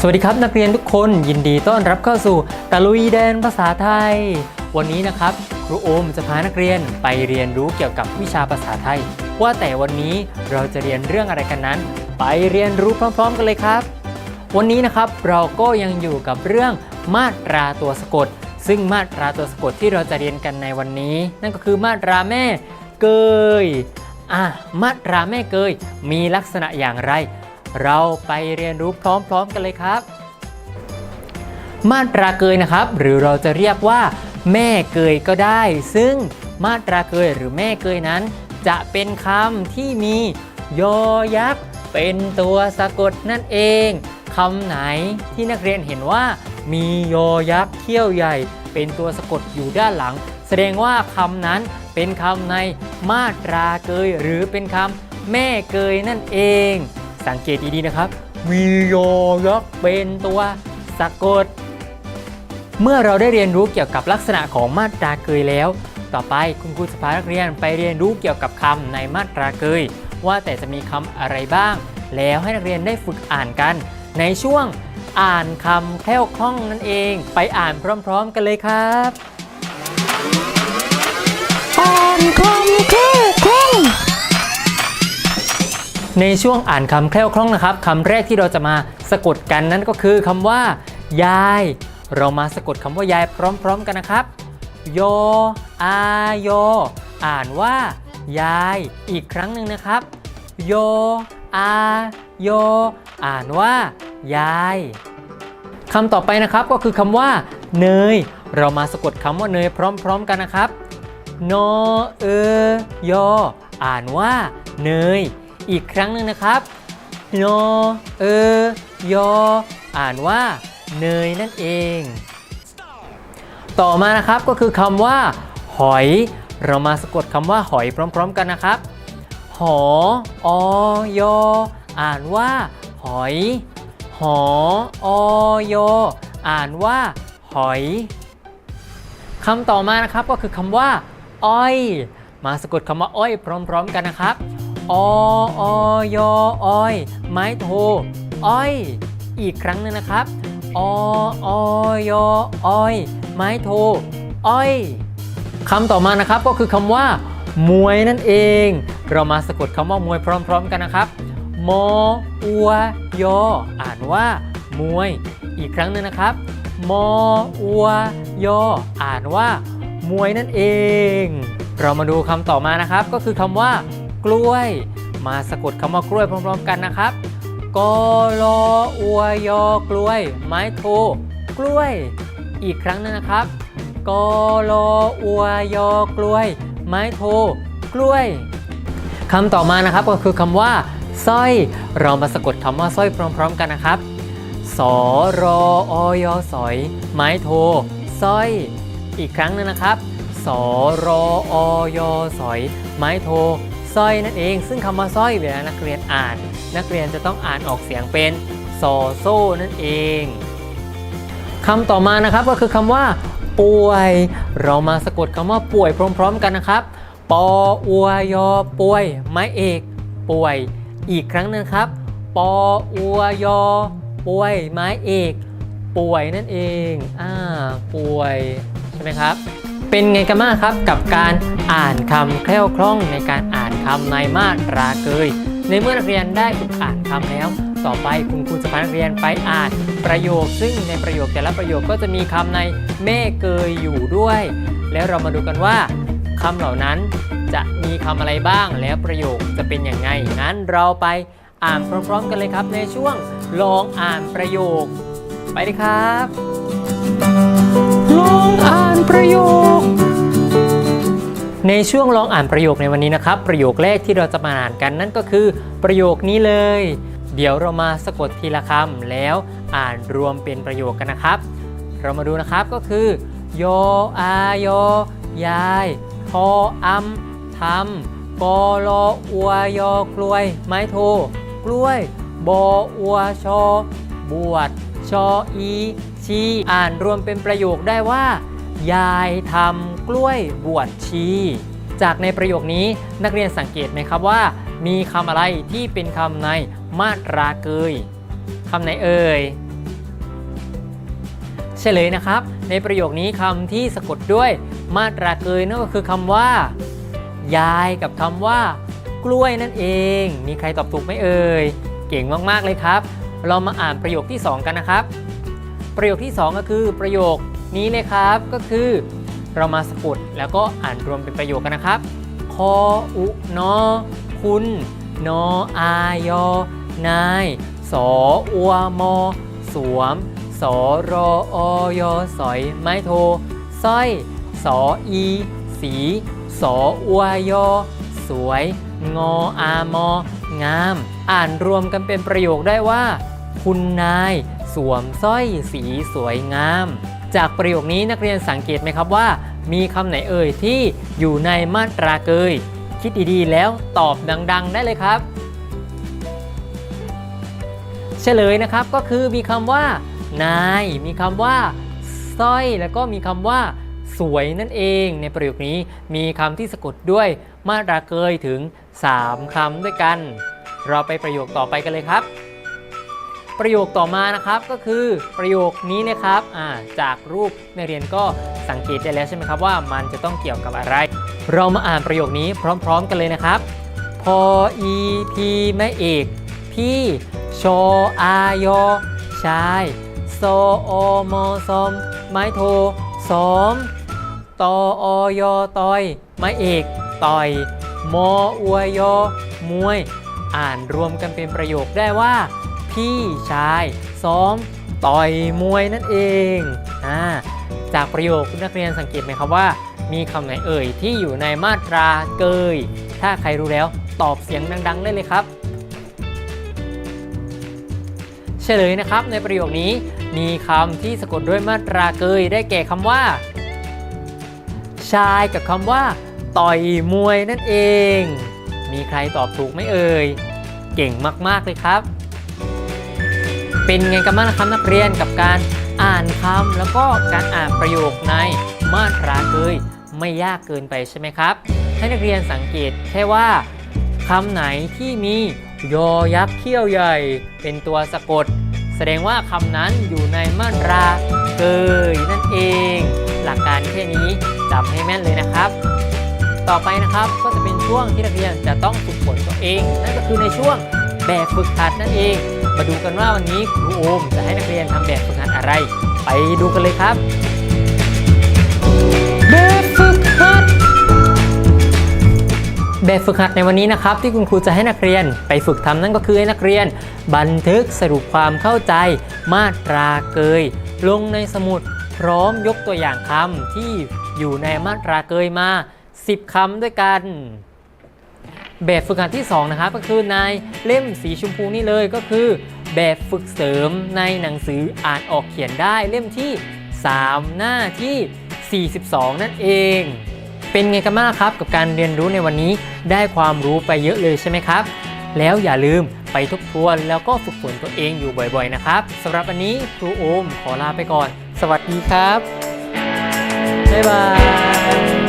สวัสดีครับ นักเรียนทุกคนยินดีต้อนรับเข้าสู่ตะลุยแดนภาษาไทย วันนี้นะครับ ครูโอมจะพานักเรียนไปเรียนรู้เกี่ยวกับวิชาภาษาไทย ว่าแต่วันนี้เราจะเรียนเรื่องอะไรกันนั้น ไปเรียนรู้พร้อม ๆ กันเลยครับ วันนี้นะครับเราก็ยังอยู่กับเรื่องมาตราตัวสะกด ซึ่งมาตราตัวสะกดที่เราจะเรียนกันในวันนี้ นั่นก็คือมาตราแม่เกยอะมาตราแม่เกยมีลักษณะอย่างไร เราไปเรียนรู้พร้อมๆกันเลยครับ มาตราเกยนะครับ หรือเราจะเรียกว่า แม่เกยก็ได้ ซึ่งมาตราเกยหรือแม่เกยนั้น จะเป็นคำที่มียอยักษ์เป็นตัวสะกดนั่นเองคำไหนที่นักเรียนเห็นว่า มียอยักษ์เขี้ยวใหญ่ เป็นตัวสะกดอยู่ด้านหลัง แสดงว่าคำนั้นเป็นคำในมาตราเกย หรือเป็นคำแม่เกยนั่นเอง สังเกตดีๆนะครับ มียอยักษ์เป็นตัวสะกด เมื่อเราได้เรียนรู้เกี่ยวกับลักษณะของมาตราเกยแล้ว ต่อไปคุณครูจะพานักเรียนไปเรียนรู้เกี่ยวกับคำในมาตราเกย ว่าแต่จะมีคำอะไรบ้าง แล้วให้นักเรียนได้ฝึกอ่านกัน ในช่วงอ่านคำแคล่วคล่องนั่นเอง ไปอ่านพร้อม ๆ กันเลยครับอ่านคำแค่คล่อง ในช่วงอ่านคำแคล่วคล่องนะครับคำแรกที่เราจะมาสะกดกันนั่นก็คือคำว่า ยาย เรามาสะกดคำว่ายายพร้อม ๆ กันนะครับโยอายโยอ่านว่า ยายอีกครั้งหนึ่งนะครับโยอาโยอ่านว่า ยายคำต่อไปนะครับก็คือคำว่า เนย เรามาสะกดคำว่าเนยพร้อม ๆ กันนะครับโนเอโยอ่านว่า เนย อีกครั้งหนึ่งนะครับโนเอยออ่านว่าเนยนั่นเอง ต่อมานะครับก็คือคำว่า หอย เรามาสะกดคำว่าหอยพร้อม ๆ กันนะครับ หออยออ่านว่า หอยหออยออ่านว่า หอยคำต่อมานะครับก็คือคำว่า อ้อย มาสะกดคำว่าอ้อยพร้อม ๆ กันนะครับ อออยอ้อย ไม้โท อ้อย อีกครั้งหนึงนะครับ อออยอ้อย ไม้โท อ้อยคำต่อมานะครับก็คือคำว่า มวยนั่นเอง เรามาสะกดคำว่ามวยพร้อม ๆ กันนะครับมออัวยออ่านว่า มวย อีกครั้งหนึงนะครับมออัวยออ่านว่า มวยนั่นเอง เรามาดูคำต่อมานะครับ ก็คือคำว่า กล้วย มาสะกดคำว่ากล้วยพร้อมๆกันนะครับกอลออวยอกล้วย ไม้โทกล้วย อีกครั้งหนึงนะครับกอลออวยอกล้วย ไม้โทกล้วยคำต่อมานะครับก็คือคำว่าสร้อย เรามาสะกดคำว่าสร้อยพร้อม ๆ กันนะครับสอรออยสอย ไม้โทสร้อย อีกครั้งหนึงนะครับสอรออยสอย ไม้โท สร้อยนั่นเอง ซึ่งคำว่าสร้อยเวลานักเรียนอ่าน นักเรียนจะต้องอ่านออกเสียงเป็นซอโซ่นั่นเองคำต่อมานะครับก็คือคำว่า ป่วย เรามาสะกดคำว่าป่วยพร้อม ๆ กันนะครับ ปออวยอป่วย ไม้เอก ป่วย อีกครั้งหนึงครับ ปออวยอป่วย ไม้เอก ป่วยนั่นเองอ่าป่วยใช่ไหมครับ เป็นไงกันบ้างครับกับการอ่านคำแคล่วคล่องในการอ่าน คำในมาตราเกย ในเมื่อนักเรียนได้ฝึกอ่านคำแล้ว ต่อไปคุณครูจะพานักเรียนไปอ่านประโยค ซึ่งในประโยคแต่ละประโยคก็จะมีคำในแม่เกยอยู่ด้วย แล้วเรามาดูกันว่าคำเหล่านั้นจะมีคำอะไรบ้างแล้วประโยคจะเป็นอย่างไงงั้นเราไปอ่านพร้อมๆ กันเลยครับในช่วงลองอ่านประโยค ไปเลยครับ ในช่วงลองอ่านประโยคในวันนี้นะครับ ประโยคแรกที่เราจะมาอ่านกันนั่นก็คือ ประโยคนี้เลย เดี๋ยวเรามาสะกดทีละคำแล้วอ่านรวมเป็นประโยคกันนะครับ เรามาดูนะครับก็คือ โยอายอยายทออัมทำกอลออัวยอกล้วย ไม้โท กล้วย บออัวชอบวชชออีชีอ่านรวมเป็นประโยคได้ว่า ยายทำ กล้วยบวชชี จากในประโยคนี้นักเรียนสังเกตไหมครับว่า มีคำอะไรที่เป็นคำในมาตราเกยคำไหนเอ่ยเฉลยนะครับ ในประโยคนี้คำที่สะกดด้วยมาตราเกยนั่นก็คือคำว่า ยายกับคำว่า กล้วยนั่นเอง มีใครตอบถูกไหมเอ่ยเก่งมากๆเลยครับ เรามาอ่านประโยคที่ 2 กันนะครับ ประโยคที่ 2 ก็คือประโยคนี้เลยครับก็คือ เรามาสะกดแล้วก็อ่านรวมเป็นประโยคกันนะครับ คออุนอคุณนออายอนายสออัวมอ สวม สอรออยสอย ไม้โทสร้อยสออี สี สออัวยอ สวย งออามอ งาม อ่านรวมกันเป็นประโยคได้ว่า คุณนาย สวมสร้อยสีสวยงาม จากประโยคนี้นักเรียนสังเกตไหมครับว่า มีคำไหนเอ่ยที่อยู่ในมาตราเกย คิดดีๆ แล้วตอบดังๆ ได้เลยครับ เฉลยนะครับก็คือมีคำว่า นาย มีคำว่าสร้อย แล้วก็มีคำว่าสวยนั่นเองในประโยคนี้มีคำที่สะกดด้วยมาตราเกยถึง 3 คำด้วยกัน เราไปประโยคต่อไปกันเลยครับ ประโยคต่อมานะครับก็คือประโยคนี้นะครับาจากรูปนักเรียนก็สังเกตได้แล้วใช่ไหมครับว่ามันจะต้องเกี่ยวกับอะไร เรามาอ่านประโยคนี้พร้อม ๆ กันเลยนะครับพออีพีแม่เอกพี่ชออายอชายโซโอมอซอม ไม้โทซ้อมตออยอตอย ไม้เอกต่อย มออวยอมวย อ่านรวมกันเป็นประโยคได้ว่า พี่ชายซ้อมต่อยมวยนั่นเองอ่าจากประโยคคุณนักเรียนสังเกตไหมครับว่า มีคำไหนเอ่ยที่อยู่ในมาตราเกย ถ้าใครรู้แล้วตอบเสียงดัง ๆ ได้เลยครับ เฉลยนะครับในประโยคนี้มีคำที่สะกดด้วยมาตราเกย ได้แก่คำว่า ชายกับคำว่า ต่อยมวยนั่นเอง มีใครตอบถูกไหมเอ่ย เก่งมาก ๆ เลยครับ เป็นไงกันบ้างนะครับนักเรียนกับการอ่านคำแล้วก็การอ่านประโยคในมาตราเกยไม่ยากเกินไปใช่ไหมครับ ให้นักเรียนสังเกตแค่ว่าคำไหนที่มียอยักษ์เขี้ยวใหญ่ เป็นตัวสะกด แสดงว่าคำนั้นอยู่ในมาตราเกยนั่นเอง หลักการแค่นี้จำให้แม่นเลยนะครับ ต่อไปนะครับก็จะเป็นช่วงที่นักเรียนจะต้องฝึกฝนตัวเอง นั่นก็คือในช่วง แบบฝึกหัดนั่นเอง มาดูกันว่าวันนี้ครูโอมจะให้นักเรียนทำแบบฝึกหัดอะไร ไปดูกันเลยครับ แบบฝึกหัด แบบฝึกหัดในวันนี้นะครับ ที่คุณครูจะให้นักเรียนไปฝึกทำนั่นก็คือให้นักเรียน บันทึกสรุปความเข้าใจ มาตราเกย ลงในสมุดพร้อมยกตัวอย่างคำที่อยู่ในมาตราเกยมา 10คำด้วยกัน แบบฝึกหัดที่2นะครับก็คือในเล่มสีชมพูนี่เลยก็คือ แบบฝึกเสริมในหนังสืออ่านออกเขียนได้เล่มที่ 3 หน้าที่ 42 นั่นเอง เป็นไงกันบ้างครับ กับการเรียนรู้ในวันนี้ได้ความรู้ไปเยอะเลยใช่ไหมครับ แล้วอย่าลืมไปทบทวนแล้วก็ฝึกฝนตัวเองอยู่บ่อยๆนะครับสำหรับวันนี้ครูโอมขอลาไปก่อน สวัสดีครับบ๊ายบาย